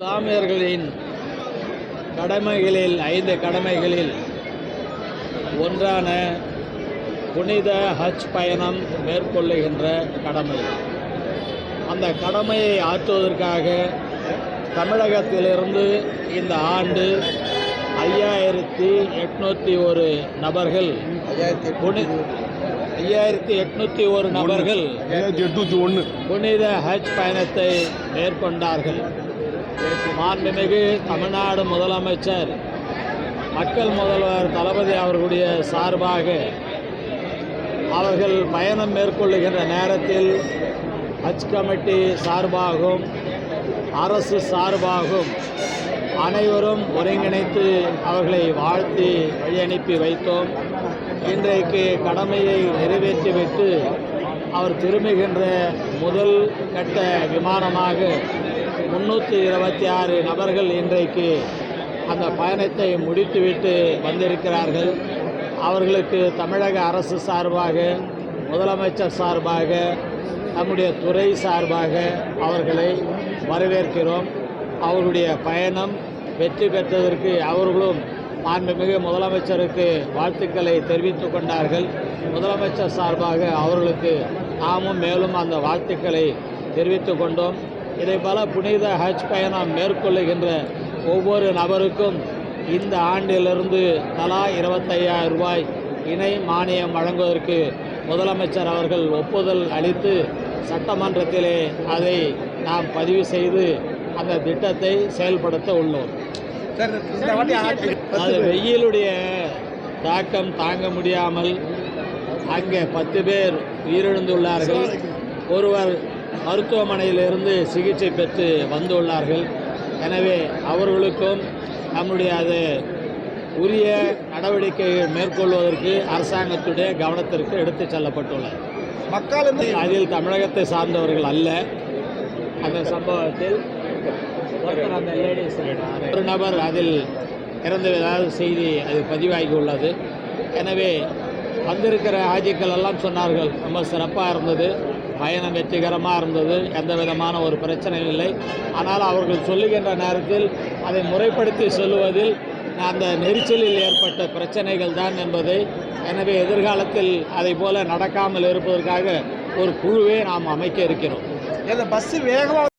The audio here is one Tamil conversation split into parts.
இஸ்லாமியர்களின் கடமைகளில் ஐந்து கடமைகளில் ஒன்றான புனித ஹஜ் பயணம் மேற்கொள்ளுகின்ற கடமை. அந்த கடமையை ஆற்றுவதற்காக தமிழகத்திலிருந்து இந்த ஆண்டு ஐயாயிரத்தி எட்நூற்றி ஒரு நபர்கள் ஐயாயிரத்தி எட்நூற்றி ஒரு நபர்கள் எட்நூற்றி ஒன்று புனித ஹஜ் பயணத்தை மேற்கொண்டார்கள். மாண்புமிகு தமிழ்நாடு முதலமைச்சர் மக்கள் முதல்வர் தளபதி அவர்களுடைய சார்பாக அவர்கள் பயணம் மேற்கொள்ளுகின்ற நேரத்தில் ஹஜ் கமிட்டி சார்பாகவும் அரசு சார்பாகவும் அனைவரும் ஒருங்கிணைத்து அவர்களை வாழ்த்தி வழி அனுப்பி வைத்தோம். இன்றைக்கு கடமையை நிறைவேற்றிவிட்டு அவர் திரும்புகின்ற முதல் கட்ட விமானமாக முந்நூற்றி இருபத்தி ஆறு நபர்கள் இன்றைக்கு அந்த பயணத்தை முடித்துவிட்டு வந்திருக்கிறார்கள். அவர்களுக்கு தமிழக அரசு சார்பாக முதலமைச்சர் சார்பாக நம்முடைய துறை சார்பாக அவர்களை வரவேற்கிறோம். அவர்களுடைய பயணம் வெற்றி பெற்றதற்கு அவர்களும் மாண்புமிகு முதலமைச்சருக்கு வாழ்த்துக்களை தெரிவித்துக் கொண்டார்கள். முதலமைச்சர் சார்பாக அவர்களுக்கு நாமும் மேலும் அந்த வாழ்த்துக்களை தெரிவித்து கொண்டோம். இதை பல புனித ஹஜ் பயணம் மேற்கொள்ளுகின்ற ஒவ்வொரு நபருக்கும் இந்த ஆண்டிலிருந்து தலா இருபத்தையாயிரம் ரூபாய் இணை மானியம் வழங்குவதற்கு முதலமைச்சர் அவர்கள் ஒப்புதல் அளித்து சட்டமன்றத்திலே அதை நாம் பதிவு செய்து அந்த திட்டத்தை செயல்படுத்த உள்ளோம். அது வெயிலுடைய தாக்கம் தாங்க முடியாமல் அங்கே பத்து பேர் உயிரிழந்துள்ளார்கள். ஒருவர் மருத்துவமனையிலிருந்து சிகிச்சை பெற்று வந்துள்ளார்கள். எனவே அவர்களுக்கும் நம்முடைய அது உரிய நடவடிக்கைகள் மேற்கொள்வதற்கு அரசாங்கத்துடைய கவனத்திற்கு எடுத்துச் செல்லப்பட்டுள்ளது. மக்கள் வந்து அதில் தமிழகத்தை சார்ந்தவர்கள் அல்ல. அந்த சம்பவத்தில் ஒருத்தர் அந்த லேடிஸ் ஒரு நபர் அதில் இறந்ததாக செய்தி அது பதிவாகி உள்ளது எனவே வந்திருக்கிற ஆஜிக்கள் எல்லாம் சொன்னார்கள் ரொம்ப சிறப்பாக இருந்தது. பயணம் வெற்றிகரமாக இருந்தது எந்த விதமான ஒரு பிரச்சனையும் இல்லை ஆனால் அவர்கள் சொல்லுகின்ற நேரத்தில் அதை முறைப்படுத்தி சொல்லுவதில் அந்த நெரிசலில் ஏற்பட்ட பிரச்சனைகள் தான் என்பதை எனவே எதிர்காலத்தில் அதை போல நடக்காமல் இருப்பதற்காக ஒரு குழுவை நாம் அமைக்க இருக்கிறோம் இந்த பஸ் வேகமாக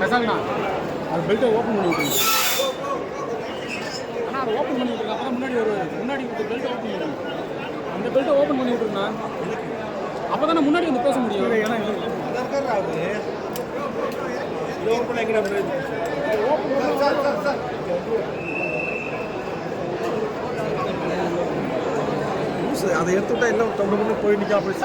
பேசாங்கண்ணா அது பெல்ட்டை ஓப்பன் பண்ணி விட்டுருங்க அதை ஓப்பன் பண்ணி விட்டுருங்க அப்புறம் முன்னாடி ஒரு முன்னாடி இந்த பெல்ட்டை ஓப்பன் பண்ணி அந்த பெல்ட்டை ஓப்பன் பண்ணி விட்டுருண்ணா அப்போ தானே முன்னாடி வந்து பேச முடியும். ஏன்னா அதை எடுத்து விட்டா எல்லாம் தொண்டு பண்ணி போய் நிற்க அப்படி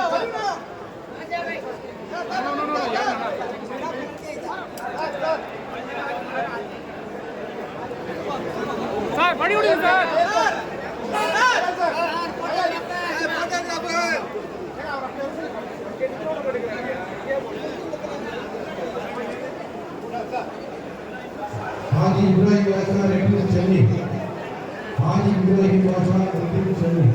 ஆதி இப்ராஹிம் வாசா ரெண்டு சென்னை ஆதி இப்ராஹிம் வாசா ரெண்டு சென்னை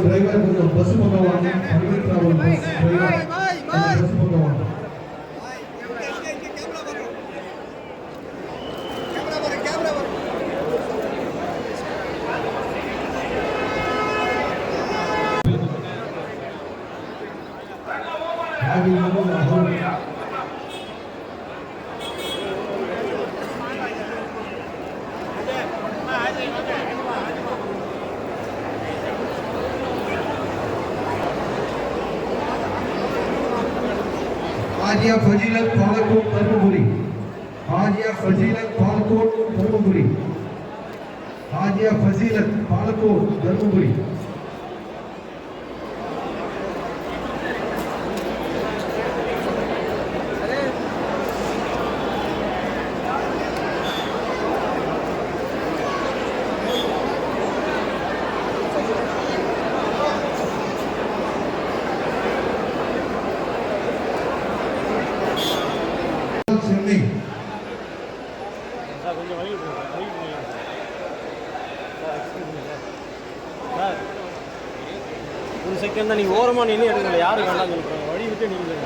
డ్రైవర్ కొంచెం బస్సు పక్కవాడి permit travel bus driver bus పక్కవాడి Thank you. Aajiya Fazeelath Palacode Dharmapuri. Aajiya Fazeelath Palacode Dharmapuri. Aajiya Fazeelath Palacode Dharmapuri Chennai sir கொஞ்சம் வழி விட்டுருங்க வழி விட்டுருங்க sir excuse me sir sir second தான் நீங்கள் ஓரமாக நின்று எடுக்கல யாரு வேண்டாம் சொல்லுங்கள் வழி விட்டு நீங்கள்